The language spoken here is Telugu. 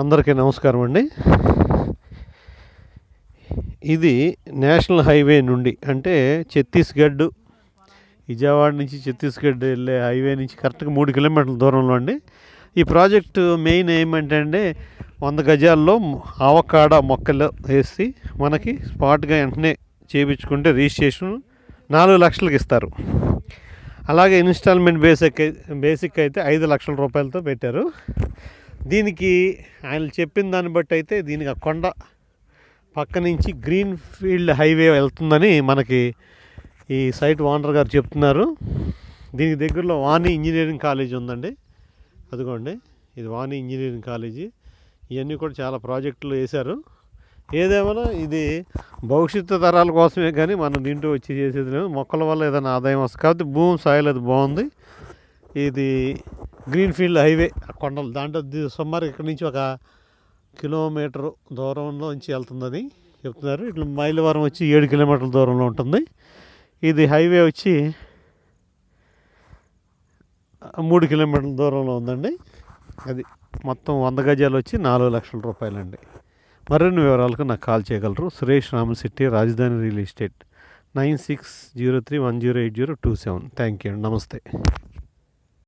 అందరికీ నమస్కారం అండి. ఇది నేషనల్ హైవే నుండి అంటే ఛత్తీస్గఢ్ విజయవాడ నుంచి ఛత్తీస్గఢ్ వెళ్ళే హైవే నుంచి కరెక్ట్గా మూడు కిలోమీటర్ల దూరంలో అండి. ఈ ప్రాజెక్టు మెయిన్ ఏమంటే అండి వంద గజాల్లో ఆవకాడ మొక్కలు వేసి మనకి స్పాట్గా వెంటనే చేయించుకుంటే రిజిస్ట్రేషన్ నాలుగు లక్షలకు ఇస్తారు. అలాగే ఇన్స్టాల్మెంట్ బేసిక్ బేసిక్ అయితే ఐదు లక్షల రూపాయలతో పెట్టారు. దీనికి ఆయన చెప్పిన దాన్ని బట్టి అయితే దీనికి ఆ కొండ పక్క నుంచి గ్రీన్ ఫీల్డ్ హైవే వెళ్తుందని మనకి ఈ సైట్ ఓనర్ గారు చెప్తున్నారు. దీనికి దగ్గరలో వాణి ఇంజనీరింగ్ కాలేజ్ ఉందండి. అదిగోండి ఇది వాణి ఇంజనీరింగ్ కాలేజీ. ఇవన్నీ కూడా చాలా ప్రాజెక్టులు వేశారు. ఏదేమైనా ఇది భవిష్యత్తు తరాల కోసమే కానీ మనం దీంట్లో వచ్చి చేసేది లేదు. మొక్కల వల్ల ఏదైనా ఆదాయం వస్తుంది. కాబట్టి భూమి సాయిల్ అది బాగుంది. ఇది గ్రీన్ ఫీల్డ్ హైవే కొండలు. దాంట్లో సుమారు ఇక్కడ నుంచి ఒక కిలోమీటర్ దూరంలో నుంచి వెళ్తుందని చెప్తున్నారు. ఇట్లా మైలవరం వచ్చి ఏడు కిలోమీటర్ల దూరంలో ఉంటుంది. ఇది హైవే వచ్చి మూడు కిలోమీటర్ల దూరంలో ఉందండి. అది మొత్తం వంద గజాలు వచ్చి నాలుగు లక్షల రూపాయలండి. మరిన్ని వివరాలకు నాకు కాల్ చేయగలరు. Suresh Ramasetti Rajdhani real estate. Nine six zero three one zero eight zero two seven. Thank you అండి. నమస్తే.